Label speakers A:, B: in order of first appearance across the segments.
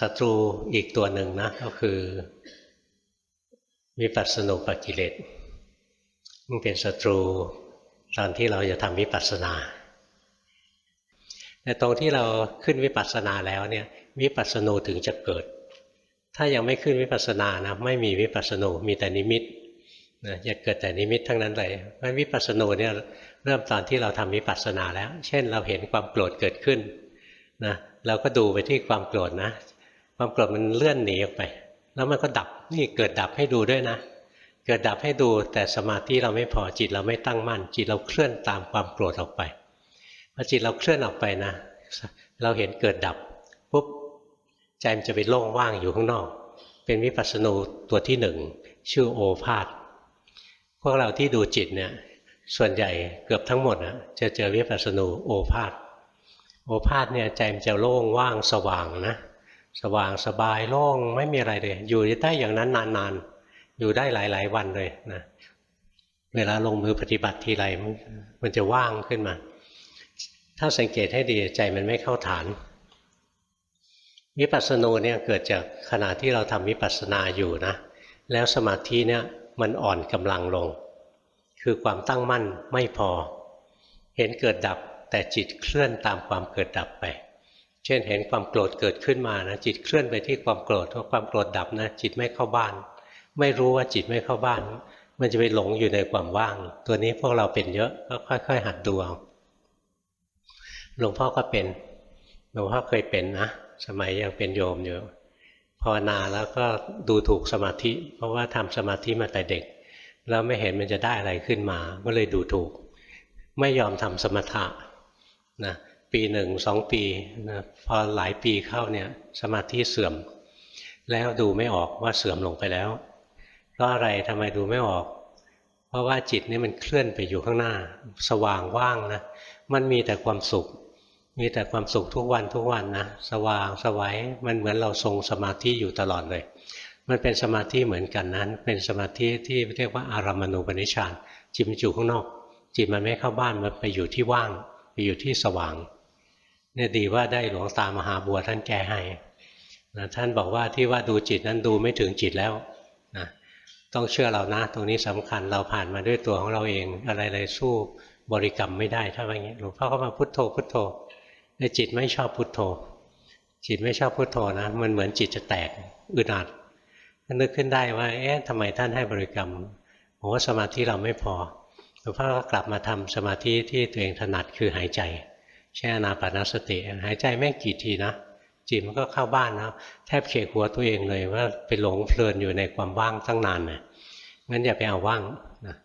A: ศัตรูอีกตัวหนึ่งนะก็คือวิปัสสนุปกิเลสมันเป็นศัตรูตอนที่เราจะทำวิปัสสนาแต่ตรงที่เราขึ้นวิปัสสนาแล้วเนี่ยวิปัสสนูถึงจะเกิด ถ้ายังไม่ขึ้นวิปัสสนานะไม่มีวิปัสสนูมีแต่นิมิตนะจะเกิดแต่นิมิตทั้งนั้นเลยเพราะวิปัสสนูเนี่ยเริ่มตอนที่เราทำวิปัสสนาแล้ว เช่นเราเห็นความโกรธเกิดขึ้นนะ เราก็ดูไปที่ความโกรธนะ ความโกรธมันเลื่อนหนีออกไป แล้วมันก็ดับนี่เกิดดับให้ดูด้วยนะ เกิดดับให้ดูแต่สมาธิเราไม่พอจิตเราไม่ตั้งมั่น จิตเราเคลื่อนตามความโกรธออกไปพอจิตเราเคลื่อนออกไปนะ เราเห็นเกิดดับปุ๊บใจมันจะไปโล่งว่างอยู่ข้างนอก เป็นวิปัสสนูตัวที่หนึ่งชื่อโอภาษพวกเราที่ดูจิตเนี่ยส่วนใหญ่เกือบทั้งหมดนะจะเจอวิปัสสนูโอภาษ โอภาษเนี่ยใจมันจะโล่งว่างสว่างนะ สว่างสบายโล่งไม่มีอะไรเลย อยู่ได้อย่างนั้นนานๆ อยู่ได้หลาย ๆ วันเลยนะเวลาลงมือปฏิบัติทีไรมันจะว่างขึ้นมา ถ้าสังเกตให้ดีใจมันไม่เข้าฐานวิปัสสนูเนี่ยเกิดจากขณะที่เราทำวิปัสสนาอยู่นะ แล้วสมาธิเนี่ยมันอ่อนกำลังลง คือความตั้งมั่นไม่พอ เห็นเกิดดับ แต่จิตเคลื่อนตามความเกิดดับไป เช่นเห็นความโกรธเกิดขึ้นมานะจิตเคลื่อนไปที่ความโกรธเพราะความโกรธดับนะจิตไม่เข้าบ้าน ไม่รู้ว่าจิตไม่เข้าบ้าน มันจะไปหลงอยู่ในความว่าง ตัวนี้พวกเราเป็นเยอะก็ค่อยๆ หัดดูเอาหลวงพ่อก็เป็นหลวงพ่อเคยเป็นนะสมัยยังเป็นโยมอยู่ภาวนาแล้วก็ดูถูกสมาธิ เพราะว่าทำสมาธิมาแต่เด็ก แล้วไม่เห็นมันจะได้อะไรขึ้นมา ก็เลยดูถูก ไม่ยอมทำสมถะ นะปีหนึ่งสองปีนะพอหลายปีเข้าเนี่ยสมาธิเสื่อม แล้วดูไม่ออกว่าเสื่อมลงไปแล้ว เพราะอะไรทำไมดูไม่ออก เพราะว่าจิตนี่มันเคลื่อนไปอยู่ข้างหน้า สว่างว่างนะมันมีแต่ความสุข มีแต่ความสุขทุกวันทุกวันนะสว่างสวัยมันเหมือนเราทรงสมาธิอยู่ตลอดเลย มันเป็นสมาธิเหมือนกันนั้น เป็นสมาธิที่เรียกว่าอารามณูปนิชฌานจิตมันอยู่ข้างนอก จิตมันไม่เข้าบ้านมันไปอยู่ที่ว่าง อยู่ที่สว่างเนี่ยดีว่าได้หลวงตามหาบัวท่านแก้ให้นะท่านบอกว่าที่ว่าดูจิตนั้นดูไม่ถึงจิตแล้วนะต้องเชื่อเรานะ ตรงนี้สำคัญเราผ่านมาด้วยตัวของเราเอง อะไรเลยสู้บริกรรมไม่ได้ถ้าอย่างนี้หลวงพ่อก็มาพุทโธพุทโธในจิตไม่ชอบพุทโธ จิตไม่ชอบพุทโธนะ มันเหมือนจิตจะแตกอึดอัดนึกขึ้นได้ว่าเอ๊ะทำไมท่านให้บริกรรมผมว่าสมาธิเราไม่พอ หลวงพ่อก็กลับมาทำสมาธิที่ตัวเองถนัดคือหายใจแช่นาปานสติ หายใจแม่กี่ทีนะจิตมันก็เข้าบ้านนะแทบเขกหัวตัวเองเลยว่าไปหลงเพลินอยู่ในความว่างตั้งนานนะงั้นอย่าไปเอาว่างนะ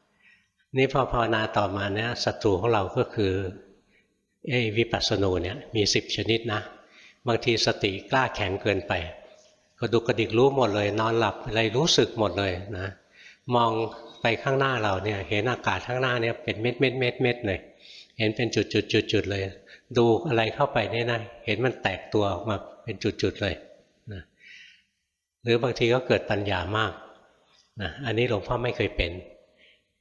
A: นี่พอภาวนาต่อมาเนี่ยศัตรูของเราก็คือไอ้วิปัสสนูเนี่ยมีสิบชนิดนะ บางทีสติกล้าแข็งเกินไปกระดุกกระดิกรู้หมดเลย นอนหลับอะไรรู้สึกหมดเลยนะ มองไปข้างหน้าเราเนี่ย เห็นอากาศข้างหน้าเนี่ยเป็นเม็ดเม็ดเม็ดเม็ดเลย เห็นเป็นจุดจุดจุดจุดเลย ดูอะไรเข้าไปเนี่ยนะเห็นมันแตกตัวออกมาเป็นจุดจุดเลยนะหรือบางทีก็เกิดปัญญามากนะอันนี้หลวงพ่อไม่เคยเป็น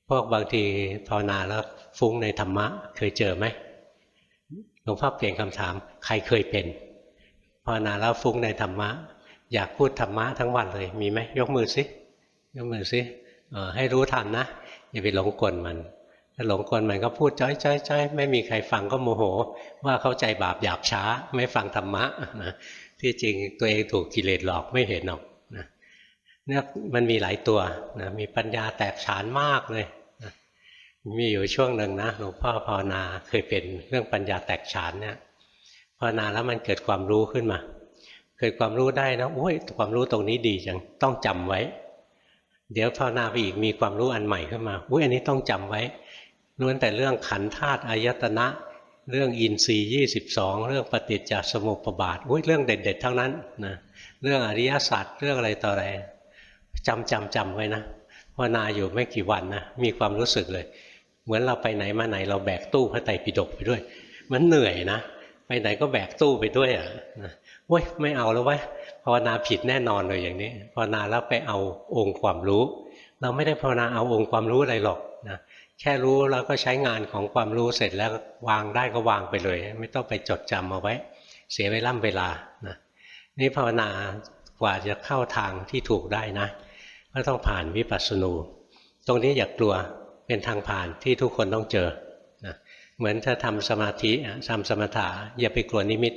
A: พวกบางทีภาวนาแล้วฟุ้งในธรรมะ เคยเจอไหมหลวงพ่อเปลี่ยนคำถาม ใครเคยเป็นภาวนาแล้วฟุ้งในธรรมะ อยากพูดธรรมะทั้งวันเลยมีไหมยกมือสิยกมือสิ ให้รู้ทันนะอย่าไปหลงกลมันถ้าหลงกลมันก็พูดจ้อยจ้อยจ้อยไม่มีใครฟังก็โมโห ว่าเข้าใจบาปหยาบช้า ไม่ฟังธรรมะนะที่จริงตัวเองถูกกิเลสหลอกไม่เห็นหรอกนะเนี่ยมันมีหลายตัวนะมีปัญญาแตกฉานมากเลยนะมีอยู่ช่วงหนึ่งนะหลวงพ่อภาวนาเคยเป็นเรื่องปัญญาแตกฉานเนี่ยภาวนาแล้วมันเกิดความรู้ขึ้นมา เกิดความรู้ได้นะโอ้ยความรู้ตรงนี้ดีจังต้องจำไว้ เดี๋ยวภาวนาไปอีกมีความรู้อันใหม่ขึ้นมาอุ้ยอันนี้ต้องจำไว้ล้วนแต่เรื่องขันธาตุอายตนะ เรื่องอินทรีย์ยี่สิบสองเรื่องปฏิจจสมุปบาทอุ้ยเรื่องเด็ด ๆ ทั้งนั้นนะเรื่องอริยสัจเรื่องอะไรต่ออะไรจำจำจำไว้นะภาวนาอยู่ไม่กี่วันนะมีความรู้สึกเลย เหมือนเราไปไหนมาไหนเราแบกตู้พระไตรปิฎกไปด้วย มันเหนื่อยนะ ไปไหนก็แบกตู้ไปด้วยอะโอ้ยไม่เอาแล้ววะภาวนาผิดแน่นอนเลยอย่างนี้ภาวนาแล้วไปเอาองค์ความรู้ เราไม่ได้ภาวนาเอาองค์ความรู้อะไรหรอกนะแค่รู้แล้วก็ใช้งานของความรู้เสร็จแล้ววางได้ก็วางไปเลย ไม่ต้องไปจดจำเอาไว้ เสียเวล่ำเวลานะนี่ภาวนากว่าจะเข้าทางที่ถูกได้นะก็ต้องผ่านวิปัสสนูตรงนี้อย่ากกลัวเป็นทางผ่านที่ทุกคนต้องเจอ เหมือนถ้าทำสมาธิทำสมถะอย่าไปกลัวนิมิต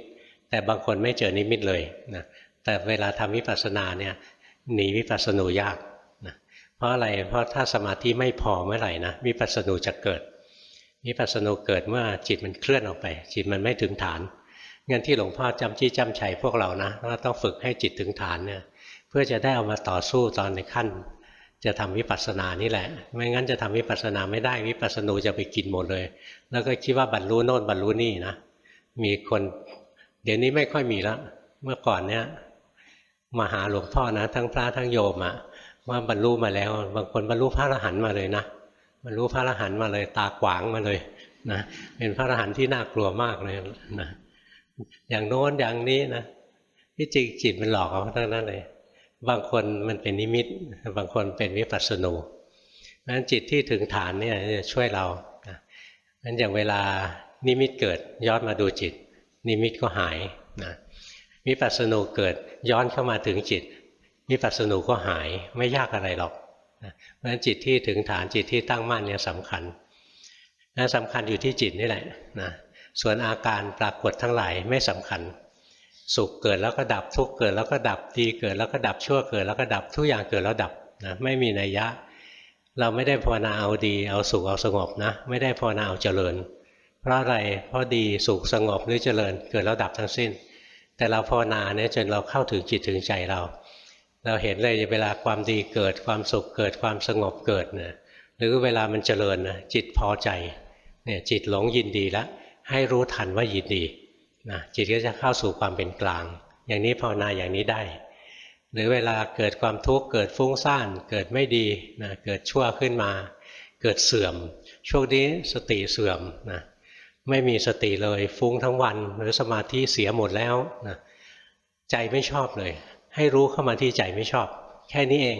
A: แต่บางคนไม่เจอนิมิตเลยนะแต่เวลาทำวิปัสสนาเนี่ยหนีวิปัสสนูยากนะเพราะอะไรเพราะถ้าสมาธิไม่พอเมื่อไหร่นะวิปัสสนูจะเกิดวิปัสสนูเกิดเมื่อจิตมันเคลื่อนออกไป จิตมันไม่ถึงฐานงั้นที่หลวงพ่อจำจี้จำชัยพวกเรานะว่าต้องฝึกให้จิตถึงฐานเนี่ยเพื่อจะได้เอามาต่อสู้ตอนในขั้น จะทำวิปัสสนานี่แหละ ไม่งั้นจะทำวิปัสสนาไม่ได้วิปัสสนูจะไปกินหมดเลย แล้วก็คิดว่าบรรลุโน่นบรรลุนี่นะมีคน เดี๋ยวนี้ไม่ค่อยมีแล้วเมื่อก่อนเนี่ยมาหาหลวงพ่อนะ ทั้งพระทั้งโยมอะว่าบรรลุมาแล้ว บางคนบรรลุพระอรหันต์มาเลยนะบรรลุพระอรหันต์มาเลย ตาขวางมาเลยนะเป็นพระอรหันต์ที่น่ากลัวมากเลยนะอย่างโน้นอย่างนี้นะที่จริงจิตมันหลอกเขาทั้งนั้นเลย บางคนมันเป็นนิมิต บางคนเป็นวิปัสสนูนั้นจิตที่ถึงฐานเนี่ยจะช่วยเรานั้นอย่างเวลานิมิตเกิดย้อนมาดูจิต นิมิตก็หายนะวิปัสสนูเกิดย้อนเข้ามาถึงจิตวิปัสสนูก็หายไม่ยากอะไรหรอกเพราะฉะนั้นจิตที่ถึงฐานจิตที่ตั้งมั่นเนี่ยสำคัญนะสำคัญอยู่ที่จิตนี่แหละนะส่วนอาการปรากฏทั้งหลายไม่สำคัญ สุขเกิดแล้วก็ดับทุกเกิดแล้วก็ดับดีเกิดแล้วก็ดับชั่วเกิดแล้วก็ดับทุกอย่างเกิดแล้วดับนะไม่มีนัยยะ เราไม่ได้ภาวนาเอาดีเอาสุขเอาสงบนะ ไม่ได้ภาวนาเอาเจริญ เพราะอะไรเพราะดีสุขสงบหรือเจริญ เกิดแล้วดับทั้งสิ้น แต่เราภาวนาเนี่ยจนเราเข้าถึงจิตถึงใจเรา เราเห็นเลยเวลาความดีเกิดความสุขเกิดความสงบเกิดนะหรือเวลามันเจริญนะจิตพอใจเนี่ยจิตหลงยินดีแล้วให้รู้ทันว่ายินดี นะจิตก็จะเข้าสู่ความเป็นกลาง อย่างนี้ภาวนาอย่างนี้ได้ หรือเวลาเกิดความทุกข์เกิดฟุ้งซ่าน เกิดไม่ดีนะเกิดชั่วขึ้นมา เกิดเสื่อม ช่วงนี้สติเสื่อมนะไม่มีสติเลยฟุ้งทั้งวัน หรือสมาธิเสียหมดแล้วนะใจไม่ชอบเลย ให้รู้เข้ามาที่ใจไม่ชอบ แค่นี้เอง